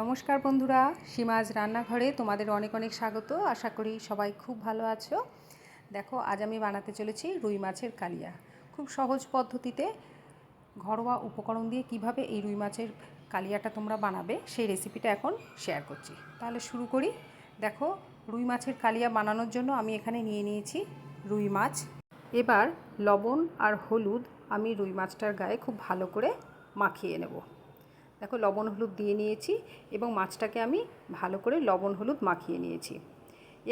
নমস্কার বন্ধুরা, সীমাজ রান্নাঘরে তোমাদের অনেক অনেক স্বাগত। আশা করি সবাই খুব ভালো আছো। দেখো, আজ আমি বানাতে চলেছি রুই মাছের কালিয়া। খুব সহজ পদ্ধতিতে ঘরোয়া উপকরণ দিয়ে কীভাবে এই রুই মাছের কালিয়াটা তোমরা বানাবে সেই রেসিপিটা এখন শেয়ার করছি। তাহলে শুরু করি। দেখো, রুই মাছের কালিয়া বানানোর জন্য আমি এখানে নিয়ে নিয়েছি রুই মাছ। এবার লবণ আর হলুদ আমি রুই মাছটার গায়ে খুব ভালো করে মাখিয়ে নেব। দেখো লবণ, হলুদ দিয়ে নিয়েছি এবং মাছটাকে আমি ভালো করে লবণ, হলুদ মাখিয়ে নিয়েছি।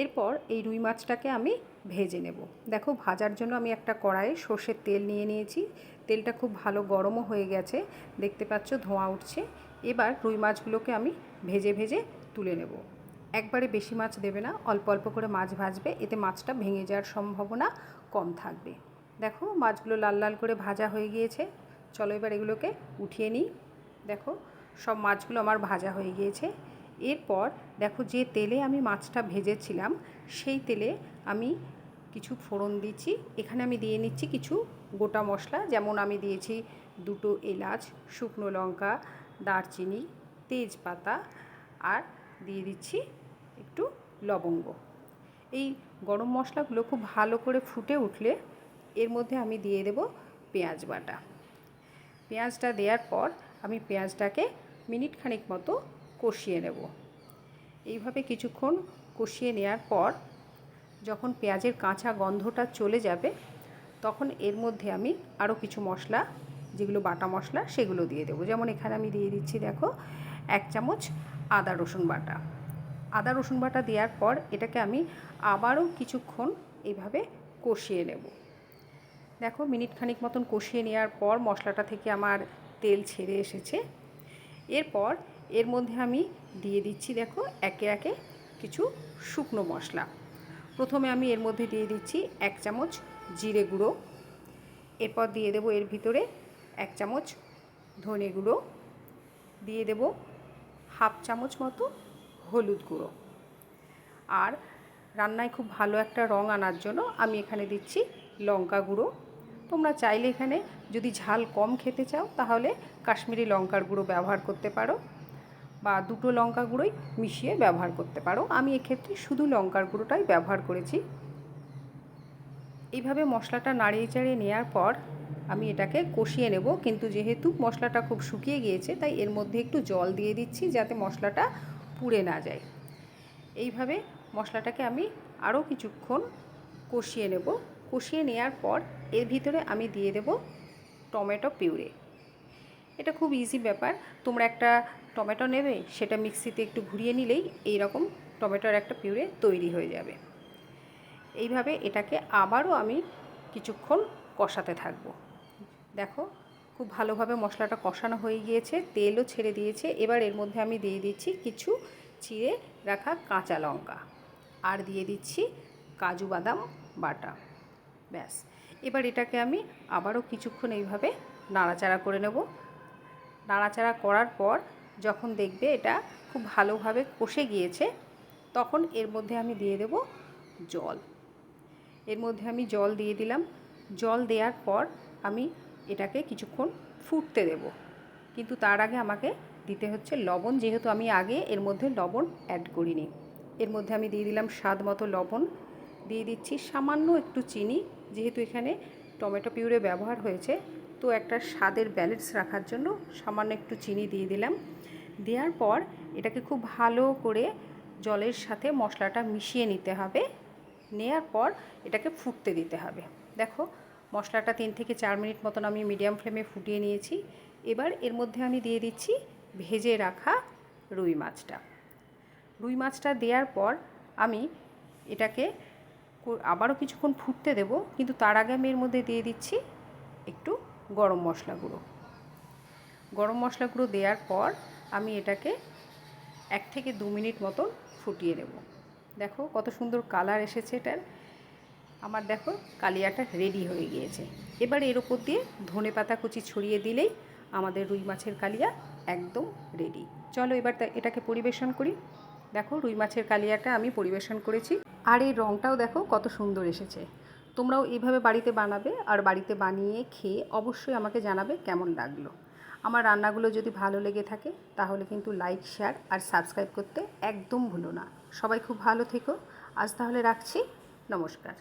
এরপর এই রুই মাছটাকে আমি ভেজে নেব। দেখো ভাজার জন্য আমি একটা কড়াইয়ে সর্ষের তেল নিয়ে নিয়েছি। তেলটা খুব ভালো গরমও হয়ে গেছে, দেখতে পাচ্ছ ধোঁয়া উঠছে। এবার রুই মাছগুলোকে আমি ভেজে ভেজে তুলে নেব। একবারে বেশি মাছ দেবে না, অল্প অল্প করে মাছ ভাজবে, এতে মাছটা ভেঙে যাওয়ার সম্ভাবনা কম থাকবে। দেখো মাছগুলো লাল লাল করে ভাজা হয়ে গিয়েছে। চলো এবার এগুলোকে উঠিয়ে নিই। দেখো, সব মাছগুলো আমার ভাজা হয়ে গিয়েছে। এরপর দেখো, যে তেলে আমি মাছটা ভেজেছিলাম, সেই তেলে আমি কিছু ফোড়ন দিচ্ছি। এখানে আমি দিয়ে নিচ্ছি কিছু গোটা মশলা, যেমন আমি দিয়েছি দুটো এলাচ, শুকনো লঙ্কা, দারচিনি, তেজপাতা, আর দিয়ে দিচ্ছি একটু লবঙ্গ। এই গরম মশলাগুলো খুব ভালো করে ফুটে উঠলে এর মধ্যে আমি দিয়ে দেব পেঁয়াজ বাটা। পেঁয়াজটা দেওয়ার পর আমি পেঁয়াজটাকে মিনিট খানিক মতো কষিয়ে নেব। এইভাবে কিছুক্ষণ কষিয়ে নেওয়ার পর যখন পেঁয়াজের কাঁচা গন্ধটা চলে যাবে, তখন এর মধ্যে আমি আরও কিছু মশলা, যেগুলো বাটা মশলা, সেগুলো দিয়ে দেবো। যেমন এখানে আমি দিয়ে দিচ্ছি, দেখো, এক চামচ আদা রসুন বাটা। আদা রসুন বাটা দেওয়ার পর এটাকে আমি আবারও কিছুক্ষণ এইভাবে কষিয়ে নেব। দেখো, মিনিট খানিক মতন কষিয়ে নেওয়ার পর মশলাটা থেকে আমার তেল ছেড়ে এসেছে। এরপর এর মধ্যে আমি দিয়ে দিচ্ছি দেখো একে একে কিছু শুকনো মশলা। প্রথমে আমি এর মধ্যে দিয়ে দিচ্ছি এক চামচ জিরে গুঁড়ো। এরপর দিয়ে দেবো এর ভিতরে এক চামচ ধনে গুঁড়ো। দিয়ে দেব হাফ চামচ মতো হলুদ গুঁড়ো। আর রান্নায় খুব ভালো একটা রং আনার জন্য আমি এখানে দিচ্ছি লঙ্কা গুঁড়ো। তোমরা চাইলে এখানে যদি ঝাল কম খেতে চাও, তাহলে কাশ্মীরি লঙ্কার গুঁড়ো ব্যবহার করতে পারো বা দুটো লঙ্কা গুঁড়োই মিশিয়ে ব্যবহার করতে পারো। আমি এক্ষেত্রে শুধু লঙ্কার গুঁড়োটাই ব্যবহার করেছি। এইভাবে মশলাটা নাড়িয়ে চাড়িয়ে নেওয়ার পর আমি এটাকে কষিয়ে নেব। কিন্তু যেহেতু মশলাটা খুব শুকিয়ে গিয়েছে, তাই এর মধ্যে একটু জল দিয়ে দিচ্ছি যাতে মশলাটা পুড়ে না যায়। এইভাবে মশলাটাকে আমি আরও কিছুক্ষণ কষিয়ে নেব। কষিয়ে নেওয়ার পর এর ভিতরে আমি দিয়ে দেব টমেটো পিউরে। এটা খুব ইজি ব্যাপার। তোমরা একটা টমেটো নেবে, সেটা মিক্সিতে একটু ঘুরিয়ে নিলেই এই রকম টমেটোর একটা পিউরে তৈরি হয়ে যাবে। এইভাবে এটাকে আবারও আমি কিছুক্ষণ কষাতে থাকব। দেখো, খুব ভালোভাবে মশলাটা কষানো হয়ে গিয়েছে, তেলও ছেড়ে দিয়েছে। এবার এর মধ্যে আমি দিয়ে দিচ্ছি কিছু চিড়ে রাখা কাঁচা লঙ্কা। আর দিয়ে দিচ্ছি কাজু বাদাম বাটা। ব্যাস। এবার এটাকে আমি আবারও কিছুক্ষণ এইভাবে নাড়াচাড়া করে নেব। নাড়াচাড়া করার পর যখন দেখবে এটা খুব ভালোভাবে কষে গিয়েছে, তখন এর মধ্যে আমি দিয়ে দেব জল। এর মধ্যে আমি জল দিয়ে দিলাম। জল দেওয়ার পর আমি এটাকে কিছুক্ষণ ফুটতে দেব। কিন্তু তার আগে আমাকে দিতে হচ্ছে লবণ, যেহেতু আমি আগে এর মধ্যে লবণ অ্যাড করিনি। এর মধ্যে আমি দিয়ে দিলাম স্বাদ মতো লবণ। দিয়ে দিচ্ছি সামান্য একটু চিনি। যেহেতু এখানে টমেটো পিউরে ব্যবহার হয়েছে, তো একটা স্বাদের ব্যালেন্স রাখার জন্য সামান্য একটু চিনি দিয়ে দিলাম। দেওয়ার পর এটাকে খুব ভালো করে জলের সাথে মশলাটা মিশিয়ে নিতে হবে। নেওয়ার পর এটাকে ফুটতে দিতে হবে। দেখো, মশলাটা তিন থেকে চার মিনিট মতন আমি মিডিয়াম ফ্লেমে ফুটিয়ে নিয়েছি। এবার এর মধ্যে আমি দিয়ে দিচ্ছি ভেজে রাখা রুই মাছটা। রুই মাছটা দেওয়ার পর আমি এটাকে আবারও কিছুক্ষণ ফুটতে দেব, কিন্তু তার আগে আমি এর মধ্যে দিয়ে দিচ্ছি একটু গরম মশলা গুঁড়ো। গরম মশলা গুঁড়ো দেওয়ার পর আমি এটাকে এক থেকে দু মিনিট মতন ফুটিয়ে নেব। দেখো কত সুন্দর কালার এসেছে এটার। আমার দেখো কালিয়াটা রেডি হয়ে গিয়েছে। এবার এর ওপর দিয়ে ধনে পাতা কুচি ছড়িয়ে দিলেই আমাদের রুই মাছের কালিয়া একদম রেডি। চলো এবার এটাকে পরিবেশন করি। দেখো রুই মাছের কালিয়াটা আমি পরিবেশন করেছি। আর এই রঙটাও দেখো কত সুন্দর এসেছে। তোমরাও এইভাবে বাড়িতে বানাবে আর বাড়িতে বানিয়ে খেয়ে অবশ্যই আমাকে জানাবে কেমন লাগল। আমার রান্নাগুলো যদি ভালো লেগে থাকে, তাহলে কিন্তু লাইক শেয়ার আর সাবস্ক্রাইব করতে একদম ভুলো না। সবাই খুব ভালো থেকো। আজ তাহলে রাখছি। নমস্কার।